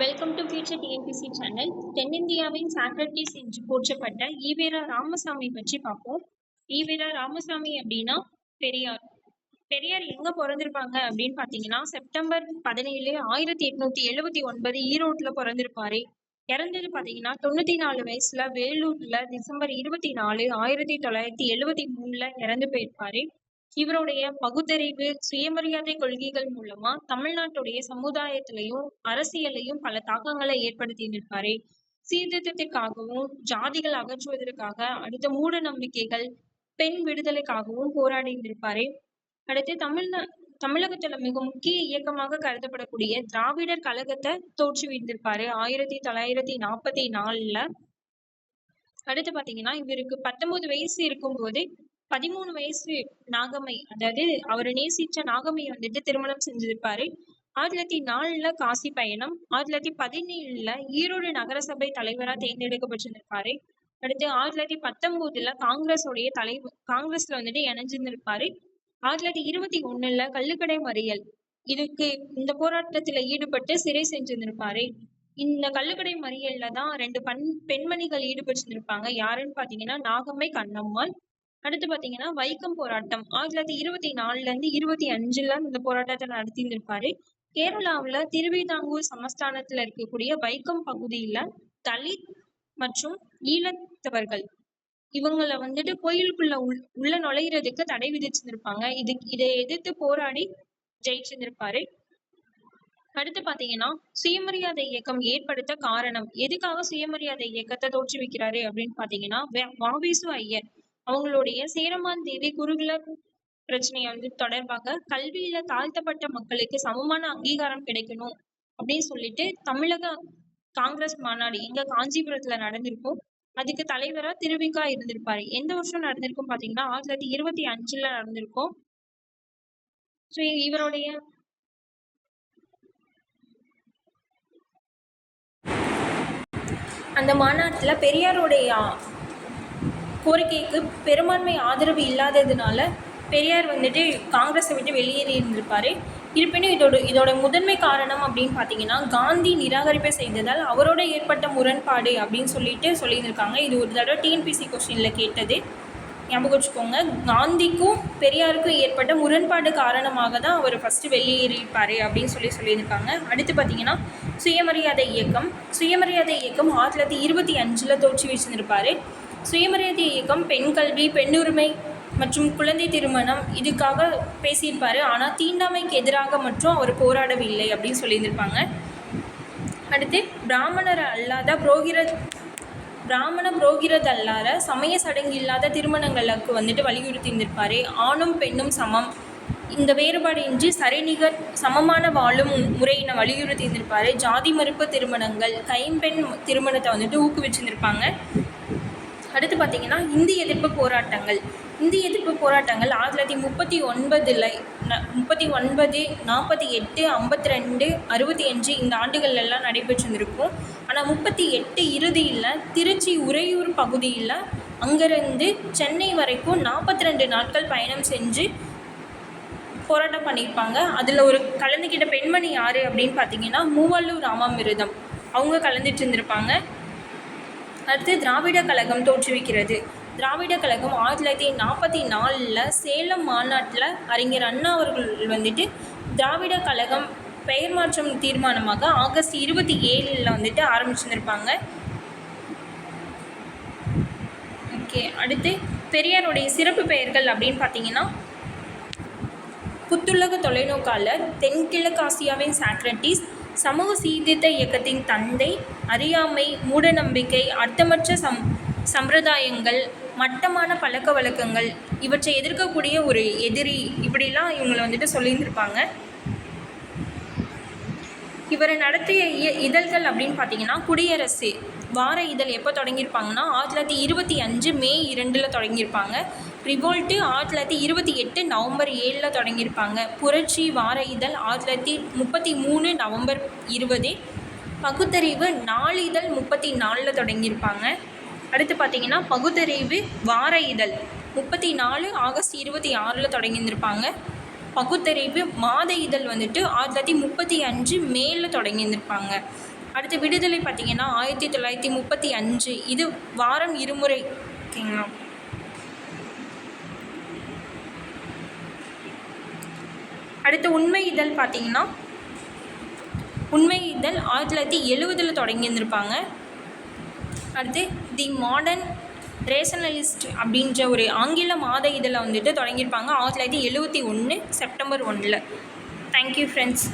Welcome to future TNPSC channel தென்னிந்தியாவின் Socrates என்று போற்றப்பட்ட ஈவேரா ராமசாமி பற்றி பார்ப்போம். ஈவேரா ராமசாமி அப்படின்னா பெரியார். பெரியார் எங்க பிறந்திருப்பாங்க அப்படின்னு பாத்தீங்கன்னா செப்டம்பர் பதினேழு ஆயிரத்தி எட்நூத்தி எழுபத்தி ஒன்பது ஈரோட்ல பிறந்திருப்பாரு. இறந்தது பாத்தீங்கன்னா தொண்ணூத்தி நாலு வயசுல வேலூர்ல டிசம்பர் இருபத்தி நாலு ஆயிரத்தி தொள்ளாயிரத்தி எழுபத்தி மூணுல இறந்து போயிருப்பாரு. இவருடைய பகுத்தறிவு சுயமரியாதை கொள்கைகள் மூலமா தமிழ்நாட்டுடைய சமுதாயத்திலையும் அரசியலையும் பல தாக்கங்களை ஏற்படுத்தி நிற்பாரு. சீர்திருத்தத்திற்காகவும் ஜாதிகள் அகற்றுவதற்காக அடுத்த மூட நம்பிக்கைகள் பெண் விடுதலைக்காகவும் போராடி இருந்திருப்பாரு அடுத்து தமிழ்நா தமிழகத்துல மிக முக்கிய இயக்கமாக கருதப்படக்கூடிய திராவிடர் கழகத்தை தோற்றுவித்திருப்பாரு ஆயிரத்தி தொள்ளாயிரத்தி நாற்பத்தி நாலுல. அடுத்து பாத்தீங்கன்னா இவருக்கு பத்தொன்பது வயசு இருக்கும்போது பதிமூணு வயசு நாகம்மை அதாவது அவரை நேசிச்ச நாகம்மையை வந்துட்டு திருமணம் செஞ்சிருப்பாரு. ஆயிரத்தி தொள்ளாயிரத்தி நாலுல காசி பயணம் ஆயிரத்தி தொள்ளாயிரத்தி பதினேழுல ஈரோடு நகரசபை தலைவரா தேர்ந்தெடுக்கப்பட்டிருந்திருப்பாரு. அடுத்து ஆயிரத்தி தொள்ளாயிரத்தி பத்தொன்பதுல காங்கிரஸோடைய தலைவர் காங்கிரஸ்ல வந்துட்டு இணைஞ்சிருந்திருப்பாரு. ஆயிரத்தி தொள்ளாயிரத்தி இருபத்தி ஒண்ணுல கள்ளுக்கடை மறியல் இதுக்கு இந்த போராட்டத்துல ஈடுபட்டு சிறை செஞ்சிருந்திருப்பாரு. இந்த கள்ளுக்கடை மறியல்ல தான் ரெண்டு பண் பெண்மணிகள் ஈடுபட்டிருந்திருப்பாங்க. யாருன்னு பாத்தீங்கன்னா நாகம்மை கண்ணம்மாள் அடுத்து பாத்தீங்கன்னா வைக்கம் போராட்டம். ஆயிரத்தி தொள்ளாயிரத்தி இருபத்தி நாலுல இருந்து இருபத்தி அஞ்சுல இந்த போராட்டத்தை நடத்தியிருந்திருப்பாரு. கேரளாவுல திருவிதாங்கூர் சமஸ்தானத்துல இருக்கக்கூடிய வைக்கம் பகுதியில தலித் மற்றும் ஈழத்தவர்கள் இவங்களை வந்துட்டு கோயிலுக்குள்ள உள் உள்ள நுழையிறதுக்கு தடை விதிச்சிருந்திருப்பாங்க. இது இதை எதிர்த்து போராடி ஜெயிச்சிருந்திருப்பாரு. அடுத்து பாத்தீங்கன்னா சுயமரியாதை இயக்கம் ஏற்படுத்த காரணம். எதுக்காக சுயமரியாதை இயக்கத்தை தோற்றுவிக்கிறாரு அப்படின்னு பாத்தீங்கன்னா வாவேசு ஐயர். அவங்களுடைய சேரமான் தேவி குருகுல பிரச்சனையை வந்து தொடர்பாக கல்வியில தாழ்த்தப்பட்ட மக்களுக்கு சமமான அங்கீகாரம் கிடைக்கணும் அப்படின்னு சொல்லிட்டு தமிழக காங்கிரஸ் மாநாடு எங்க காஞ்சிபுரத்துல நடந்திருக்கும் அதுக்கு தலைவரா திருவிக்கா இருந்திருப்பாரு. எந்த வருஷம் நடந்திருக்கும் பாத்தீங்கன்னா ஆயிரத்தி தொள்ளாயிரத்தி இருபத்தி அஞ்சுல நடந்திருக்கும். ஸோ இவருடைய அந்த மாநாட்டில் பெரியாருடைய கோரிக்கைக்கு பெரும்பான்மை ஆதரவு இல்லாததுனால பெரியார் வந்துட்டு காங்கிரஸை விட்டு வெளியேறி இருந்திருப்பார் இருப்பினும் இதோட இதோட முதன்மை காரணம் அப்படின்னு பார்த்தீங்கன்னா காந்தி நிராகரிப்பை செய்ததால் அவரோட ஏற்பட்ட முரண்பாடு அப்படின்னு சொல்லிட்டு சொல்லியிருந்திருக்காங்க. இது ஒரு தடவை டிஎன்பிசி கொஸ்டினில் கேட்டது. ஞாபகம் வச்சுக்கோங்க. காந்திக்கும் பெரியாருக்கும் ஏற்பட்ட முரண்பாடு காரணமாக தான் அவர் ஃபஸ்ட்டு வெளியேறிப்பார் அப்படின்னு சொல்லி சொல்லியிருக்காங்க. அடுத்து பார்த்தீங்கன்னா சுயமரியாதை இயக்கம். சுயமரியாதை இயக்கம் ஆயிரத்தி தொள்ளாயிரத்தி இருபத்தி அஞ்சில் தோற்றி வச்சுருப்பார் சுயமரியாதை இயக்கம் பெண் கல்வி பெண்ணுரிமை மற்றும் குழந்தை திருமணம் இதுக்காக பேசியிருப்பார். ஆனால் தீண்டாமைக்கு எதிராக மட்டும் அவர் போராடவில்லை அப்படின்னு சொல்லியிருந்திருப்பாங்க. அடுத்து பிராமணர் அல்லாத புரோகிர பிராமண புரோகிரத் அல்லாத சமய சடங்கு இல்லாத திருமணங்களுக்கு வந்துட்டு வலியுறுத்தி இருந்திருப்பார் ஆணும் பெண்ணும் சமம். இந்த வேறுபாடு இன்றி சரிநிகர் சமமான வாழும் முறையினை வலியுறுத்தி இருந்திருப்பார் ஜாதி மறுப்பு திருமணங்கள் கைம்பெண் திருமணத்தை வந்துட்டு ஊக்குவிச்சிருந்திருப்பாங்க. அடுத்து பார்த்திங்கன்னா இந்தி எதிர்ப்பு போராட்டங்கள். இந்தி எதிர்ப்பு போராட்டங்கள் ஆயிரத்தி தொள்ளாயிரத்தி முப்பத்தி ஒன்பதில் முப்பத்தி ஒன்பது நாற்பத்தி எட்டு ஐம்பத்தி ரெண்டு அறுபத்தி அஞ்சு இந்த ஆண்டுகள்லாம் நடைபெற்றிருந்திருக்கும். ஆனால் முப்பத்தி எட்டு இறுதியில் திருச்சி உறையூர் பகுதியில் அங்கேருந்து சென்னை வரைக்கும் நாற்பத்தி ரெண்டு நாட்கள் பயணம் செஞ்சு போராட்டம் பண்ணியிருப்பாங்க. அதில் ஒரு கலந்துக்கிட்ட பெண்மணி யார் அப்படின்னு பார்த்தீங்கன்னா மூவல்லூர் ராமாமிருதம். அவங்க கலந்துட்டு இருந்திருப்பாங்க. அடுத்து திராவிட கழகம் தோற்றுவிக்கிறது. திராவிட கழகம் ஆயிரத்தி தொள்ளாயிரத்தி நாற்பத்தி நாலில் சேலம் மாநாட்டில் அறிஞர் அண்ணா அவர்கள் வந்துட்டு திராவிட கழகம் பெயர் மாற்றம் தீர்மானமாக ஆகஸ்ட் இருபத்தி ஏழில் வந்துட்டு ஆரம்பிச்சிருந்திருப்பாங்க. ஓகே அடுத்து பெரியாருடைய சிறப்பு பெயர்கள் அப்படின்னு பார்த்தீங்கன்னா புத்துலக தொலைநோக்காளர் தென்கிழக்காசியாவின் சாக்ரட்டிஸ் சமூக சீர்திருத்த இயக்கத்தின் தந்தை அறியாமை மூடநம்பிக்கை அர்த்தமற்ற சம் சம்பிரதாயங்கள் மட்டமான பழக்க வழக்கங்கள் இவற்றை எதிர்க்கக்கூடிய ஒரு எதிரி இப்படிலாம் இவங்களை வந்துட்டு சொல்லியிருந்திருப்பாங்க. இவரை நடத்திய இய இதழ்கள் அப்படின்னு பார்த்தீங்கன்னா குடியரசு. வார இதழ் எப்போ தொடங்கியிருப்பாங்கன்னா ஆயிரத்தி தொள்ளாயிரத்தி இருபத்தி அஞ்சு மே இரண்டில் தொடங்கியிருப்பாங்க. ரிவோல்ட்டு ஆயிரத்தி தொள்ளாயிரத்தி இருபத்தி எட்டு நவம்பர் ஏழில் தொடங்கியிருப்பாங்க. புரட்சி வார இதழ் ஆயிரத்தி தொள்ளாயிரத்தி முப்பத்தி மூணு நவம்பர் இருபது. பகுத்தறிவு நாளிதழ் முப்பத்தி நாலில் தொடங்கியிருப்பாங்க. அடுத்து பார்த்தீங்கன்னா பகுத்தறிவு வார இதழ் முப்பத்தி நாலு ஆகஸ்ட் இருபத்தி ஆறில் தொடங்கியிருந்திருப்பாங்க. பகுத்தறிவு மாத இதழ் வந்துட்டு ஆயிரத்தி தொள்ளாயிரத்தி முப்பத்தி அஞ்சு மேல தொடங்கியிருந்திருப்பாங்க. அடுத்து விடுதலை பார்த்தீங்கன்னா ஆயிரத்தி தொள்ளாயிரத்தி முப்பத்தி அஞ்சு. இது வாரம் இருமுறை. ஓகேங்களா? அடுத்து உண்மை இதழ் பார்த்தீங்கன்னா உண்மை இதழ் ஆயிரத்தி தொள்ளாயிரத்தி எழுவதில் தொடங்கியிருந்திருப்பாங்க அடுத்து தி மாடர்ன் ரேஷனலிஸ்ட் அப்படின்ற ஒரு ஆங்கில மாத இதழை வந்துட்டு தொடங்கியிருப்பாங்க. ஆயிரத்தி தொள்ளாயிரத்தி எழுபத்தி ஒன்று செப்டம்பர் ஒன்றில் தேங்க்யூ ஃப்ரெண்ட்ஸ்